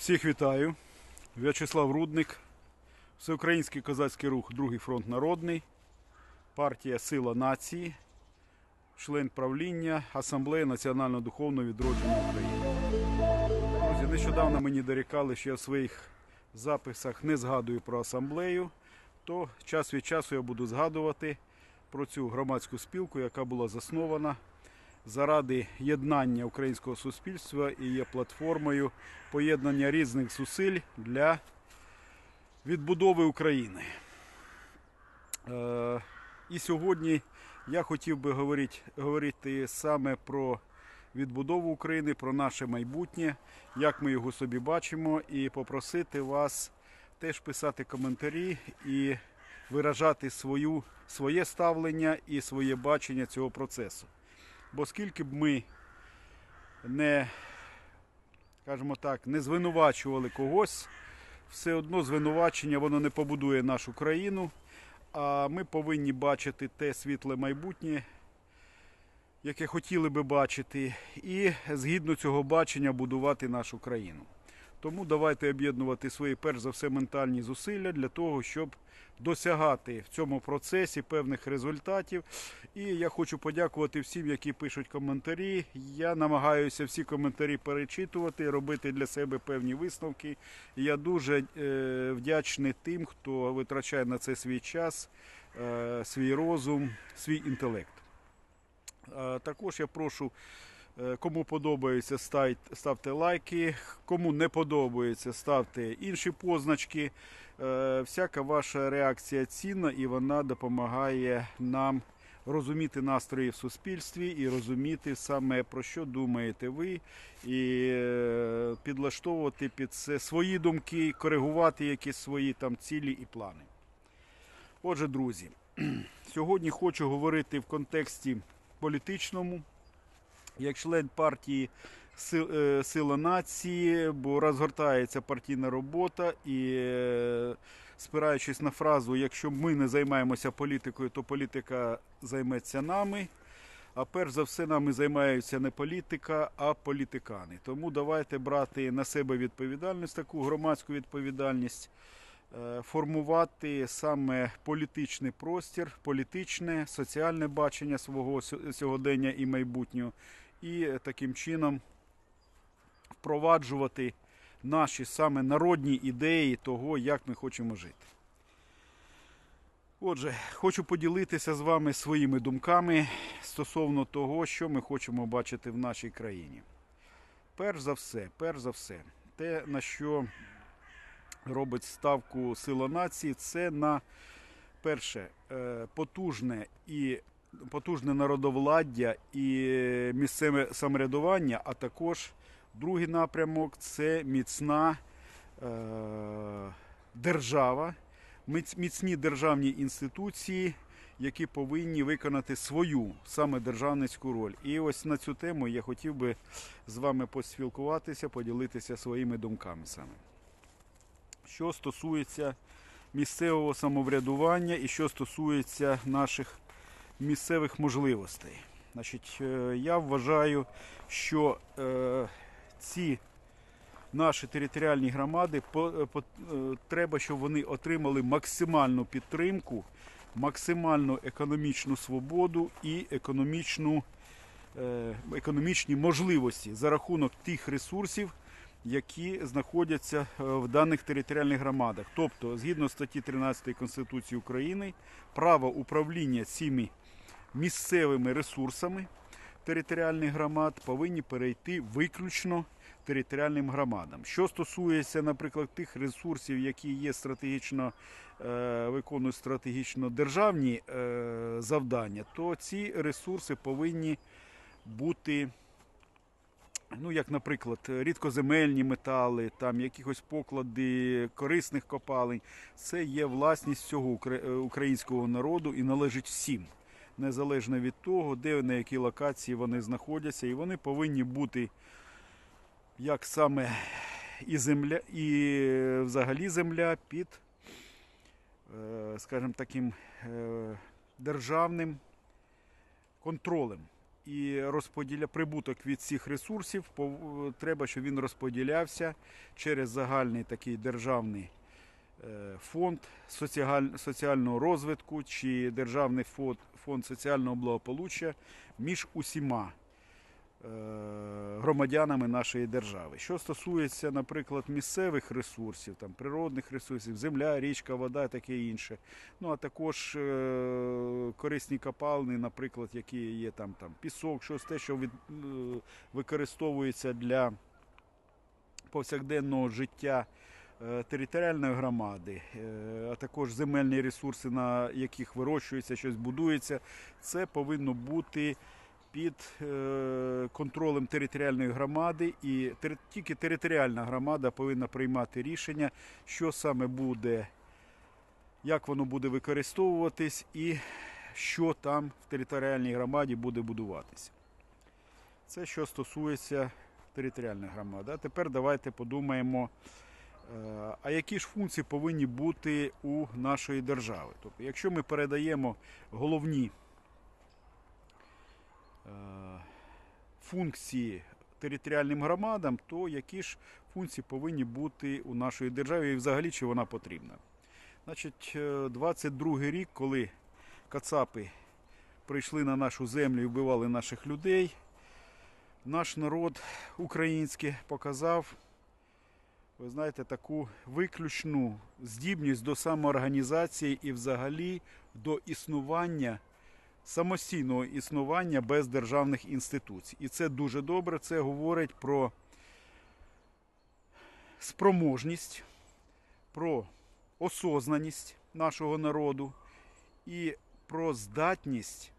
Всіх вітаю. В'ячеслав Рудник, Всеукраїнський козацький рух, Другий фронт народний, партія Сила нації, член правління Асамблеї національно-духовного відродження України. Друзі, нещодавно мені дорікали, що я в своїх записах не згадую про асамблею, то час від часу я буду згадувати про цю громадську спілку, яка була заснована заради єднання українського суспільства і є платформою поєднання різних зусиль для відбудови України. Е, І сьогодні я хотів би говорити, говорити саме про відбудову України, про наше майбутнє, як ми його собі бачимо, і попросити вас теж писати коментарі і виражати свою, своє ставлення і своє бачення цього процесу. Бо скільки б ми не, скажімо так, не звинувачували когось, все одно звинувачення воно не побудує нашу країну. А ми повинні бачити те світле майбутнє, яке хотіли би бачити, і згідно цього бачення будувати нашу країну. Тому давайте об'єднувати свої, перш за все, ментальні зусилля для того, щоб досягати в цьому процесі певних результатів. І я хочу подякувати всім, які пишуть коментарі. Я намагаюся всі коментарі перечитувати, робити для себе певні висновки. Я дуже е, вдячний тим, хто витрачає на це свій час, е, свій розум, свій інтелект. Е, Також я прошу, кому подобається, ставте лайки. Кому не подобається, ставте інші позначки. Е, Всяка ваша реакція цінна і вона допомагає нам розуміти настрої в суспільстві і розуміти саме про що думаєте ви, і е, підлаштовувати під це свої думки, коригувати якісь свої там цілі і плани. Отже, друзі, сьогодні хочу говорити в контексті політичному, як член партії е, Сила нації, бо розгортається партійна робота і е, спираючись на фразу, якщо ми не займаємося політикою, то політика займеться нами. А перш за все нами займаються не політика, а політикани. Тому давайте брати на себе відповідальність, таку громадську відповідальність, е, формувати саме політичний простір, політичне, соціальне бачення свого сьогодення і майбутнього, і е, таким чином впроваджувати наші саме народні ідеї того, як ми хочемо жити. Отже, хочу поділитися з вами своїми думками стосовно того, що ми хочемо бачити в нашій країні. Перш за все, перш за все, те, на що робить ставку сила нації, це на перше е, потужне і потужне народовладдя і місцеве самоврядування, а також другий напрямок це міцна е, держава, міцні державні інституції, які повинні виконати свою саме державницьку роль. І ось на цю тему я хотів би з вами поспілкуватися, поділитися своїми думками саме. Що стосується місцевого самоврядування і що стосується наших місцевих можливостей. Значить, е, я вважаю, що е, ці наші територіальні громади е, треба, щоб вони отримали максимальну підтримку, максимальну економічну свободу і економічну, економічні можливості за рахунок тих ресурсів, які знаходяться в даних територіальних громадах. Тобто, згідно статті 13 Конституції України, право управління цими місцевими ресурсами територіальних громад повинні перейти виключно територіальним громадам. Що стосується, наприклад, тих ресурсів, які є стратегічно е, виконують стратегічно державні е, завдання, то ці ресурси повинні бути. Ну, як, наприклад, рідкоземельні метали, там якихось поклади корисних копалень, це є власність цього е, українського народу і належить всім, незалежно від того, де на якій локації вони знаходяться, і вони повинні бути як саме і земля, і е, взагалі земля під, е, скажімо таким, е, державним контролем. і розподіля прибуток від цих ресурсів треба, щоб він розподілявся через загальний такий державний фонд соціального розвитку чи державний фонд, фонд соціального благополуччя між усіма е, громадянами нашої держави. Що стосується, наприклад, місцевих ресурсів, там, природних ресурсів, земля, річка, вода, таке інше. Ну а також е, корисні копалини, наприклад, які є там, там пісок, щось те, що від, е, використовується для повсякденного життя е, територіальної громади, е, а також земельні ресурси, на яких вирощується, щось будується, це повинно бути під е, контролем територіальної громади, і тільки територіальна громада повинна приймати рішення, що саме буде, як воно буде використовуватись і що там в територіальній громаді буде будуватися. Це що стосується територіальної громади. А тепер давайте подумаємо, е, а які ж функції повинні бути у нашої держави. Тобто, якщо ми передаємо головні е, функції територіальним громадам, то які ж функції повинні бути у нашої держави і взагалі чи вона потрібна? Значить, е, 22 рік, коли кацапи прийшли на нашу землю і вбивали наших людей, наш народ український показав, ви знаєте, таку виключну здібність до самоорганізації і взагалі до існування самостійного існування без державних інституцій. І це дуже добре. Це говорить про спроможність, про осознаність нашого народу і про здатність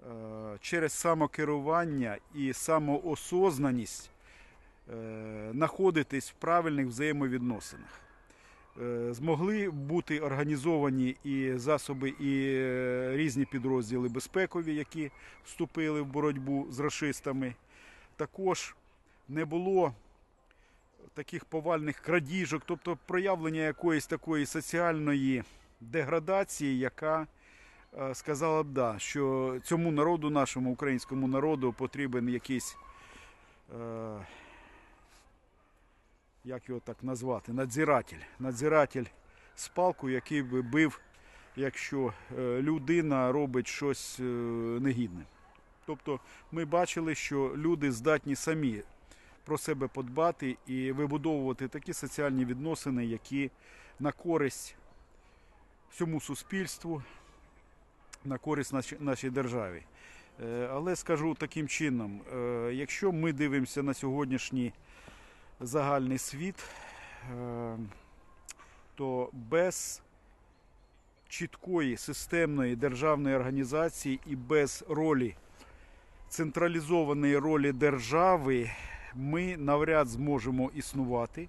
е, через самокерування і самоосознаність знаходитись в правильних взаємовідносинах. Е, Змогли бути організовані і засоби, і е, різні підрозділи безпекові, які вступили в боротьбу з расистами. Також не було таких повальних крадіжок, тобто проявлення якоїсь такої соціальної деградації, яка е, сказала б, да, що цьому народу, нашому українському народу, потрібен якийсь. Як його так назвати, надзиратель. Надзиратель з палкою, який би бив, якщо е, людина робить щось е, негідне. Тобто ми бачили, що люди здатні самі про себе подбати і вибудовувати такі соціальні відносини, які на користь всьому суспільству, на користь нашій, державі. Е, Але скажу таким чином, якщо ми дивимося на сьогоднішній загальний світ, е, то без чіткої системної державної організації і без ролі централізованої ролі держави ми навряд зможемо існувати.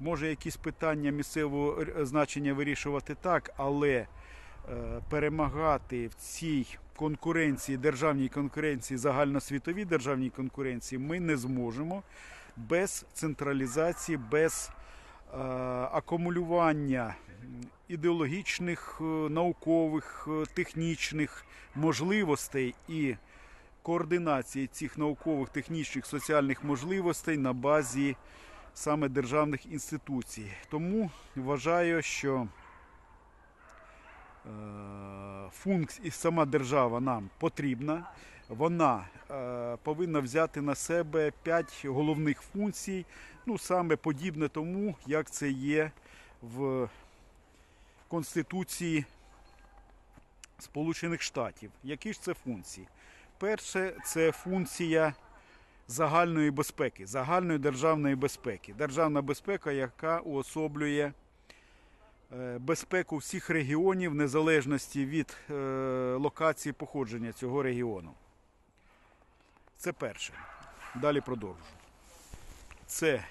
Може, якісь питання місцевого значення вирішувати так, але е, перемагати в цій конкуренції, державній конкуренції, загальносвітовій державній конкуренції ми не зможемо без централізації, без е, акумулювання ідеологічних, е, наукових, е, технічних можливостей і координації цих наукових, технічних, соціальних можливостей на базі саме державних інституцій. Тому вважаю, що е, функція і сама держава нам потрібна. Вона е, повинна взяти на себе п'ять головних функцій, ну саме подібне тому, як це є в Конституції Сполучених Штатів. Які ж це функції? Перше, це функція загальної безпеки, загальної державної безпеки. Державна безпека, яка уособлює е, безпеку всіх регіонів в незалежності від е, локації походження цього регіону. Це перше. Далі продовжу. Це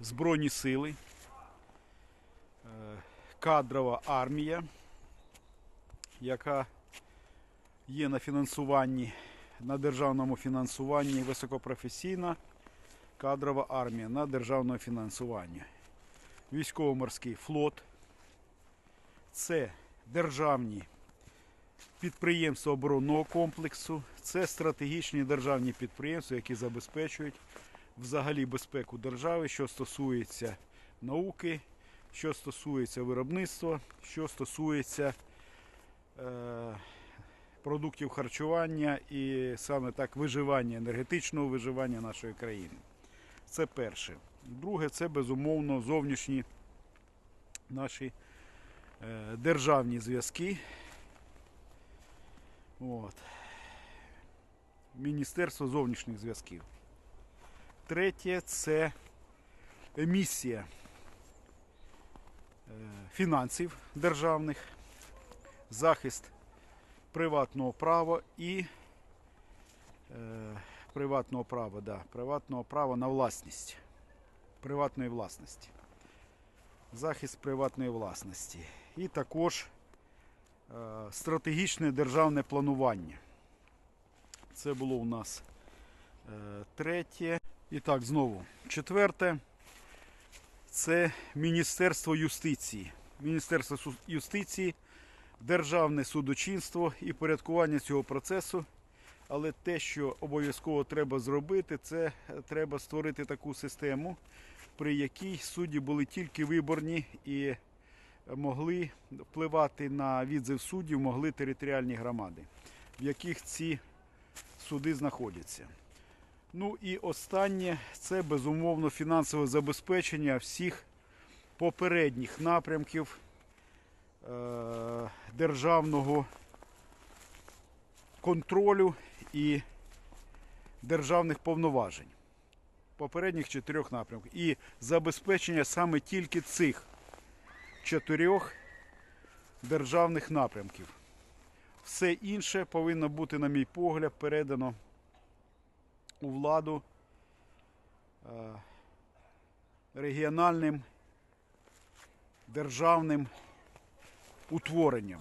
Збройні сили, е, кадрова армія, яка є на фінансуванні, на державному фінансуванні високопрофесійна кадрова армія на державному фінансуванні. Військово-морський флот. Це державні підприємства оборонного комплексу, Це стратегічні державні підприємства, які забезпечують взагалі безпеку держави, що стосується науки, що стосується виробництва, що стосується е, продуктів харчування і саме так виживання, енергетичного виживання нашої країни. Це перше. Друге, це безумовно зовнішні наші е, державні зв'язки. От. Міністерство зовнішніх зв'язків. Третє це емісія е, фінансів державних, захист приватного права і е, приватного права, да, приватного права на власність, приватної власності. Захист приватної власності. І також е, стратегічне державне планування. Це було у нас е, третє. І так, знову четверте. Це Міністерство юстиції. Міністерство юстиції, державне судочинство і порядкування цього процесу. Але те, що обов'язково треба зробити, це е, треба створити таку систему, при якій судді були тільки виборні і могли впливати на відзив суддів, могли територіальні громади, в яких ці суди знаходяться. Ну і останнє це безумовно фінансове забезпечення всіх попередніх напрямків е- державного контролю і державних повноважень. Попередніх чотирьох напрямків. І забезпечення саме тільки цих чотирьох державних напрямків. Все інше повинно бути, на мій погляд, передано у владу е, регіональним державним утворенням,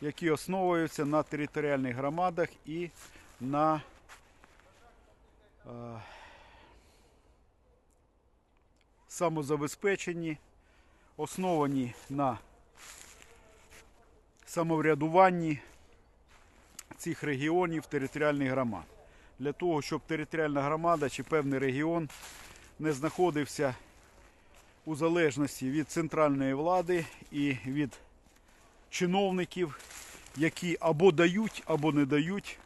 які основуються на територіальних громадах і на е, самозабезпеченні, основані на самоврядуванні цих регіонів територіальних громад для того, щоб територіальна громада чи певний регіон не знаходився у залежності від центральної влади і від чиновників, які або дають, або не дають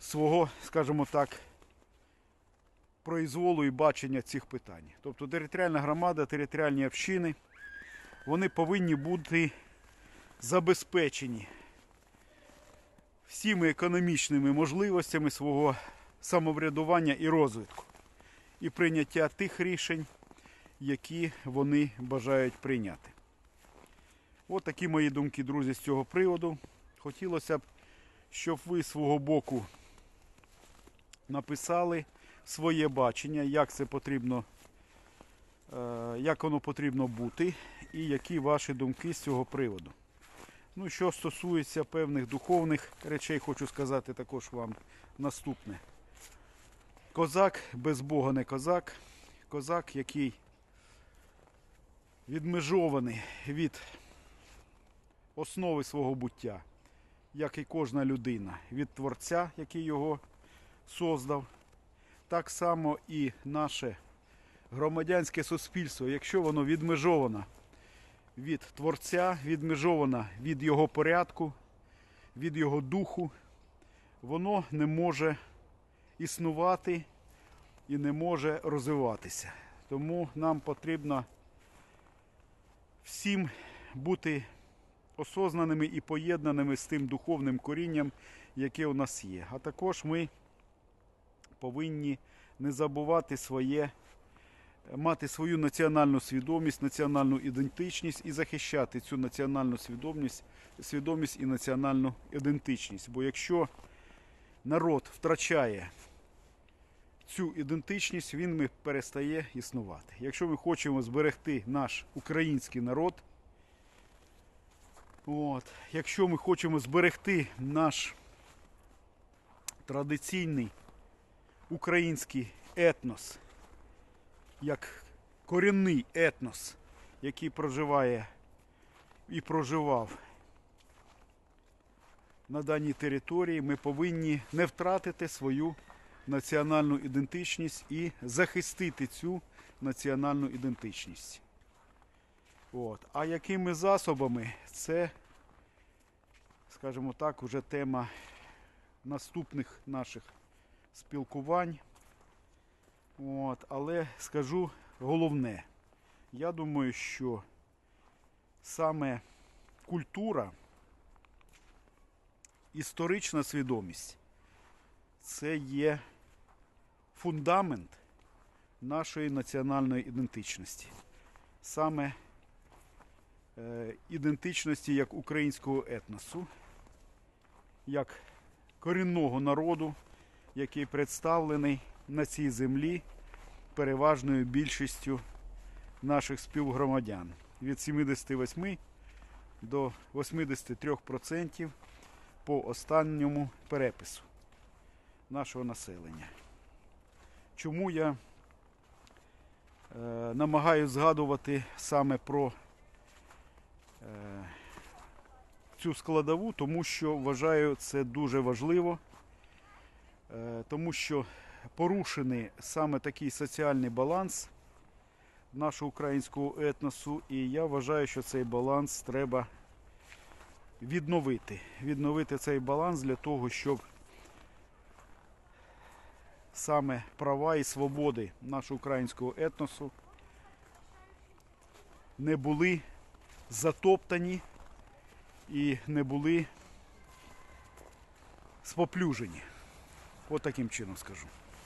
свого, скажімо так, произволу і бачення цих питань. Тобто територіальна громада, територіальні общини, вони повинні бути забезпечені всіми економічними можливостями свого самоврядування і розвитку, і прийняття тих рішень, які вони бажають прийняти. От такі мої думки, друзі, з цього приводу. Хотілося б, щоб ви свого боку написали своє бачення, як це потрібно, е, як воно потрібно бути, і які ваші думки з цього приводу. Ну, що стосується певних духовних речей, хочу сказати також вам наступне. Козак без Бога не козак. Козак, який відмежований від основи свого буття, як і кожна людина, від Творця, який його создав. Так само і наше громадянське суспільство, якщо воно відмежовано від Творця, відмежована від його порядку, від його духу, воно не може існувати і не може розвиватися. Тому нам потрібно всім бути осознаними і поєднаними з тим духовним корінням, яке у нас є. А також ми повинні не забувати своє мати свою національну свідомість, національну ідентичність і захищати цю національну свідомість, свідомість і національну ідентичність. Бо якщо народ втрачає цю ідентичність, він перестає існувати. Якщо ми хочемо зберегти наш український народ, от, якщо ми хочемо зберегти наш традиційний український етнос, як корінний етнос, який проживає і проживав на даній території, ми повинні не втратити свою національну ідентичність і захистити цю національну ідентичність. От. А якими засобами це, скажімо так, уже тема наступних наших спілкувань. От. Але скажу головне, я думаю, що саме культура, історична свідомість це є фундамент нашої національної ідентичності. Саме е, ідентичності як українського етносу, як корінного народу, який представлений на цій землі переважною більшістю наших співгромадян від 78 до 83% по останньому перепису нашого населення. Чому я е, намагаюся згадувати саме про е, цю складову, тому що вважаю це дуже важливо, е, тому що порушений саме такий соціальний баланс нашого українського етносу, і я вважаю, що цей баланс треба відновити. Відновити цей баланс для того, щоб саме права і свободи нашого українського етносу не були затоптані і не були споплюжені. От таким чином скажу.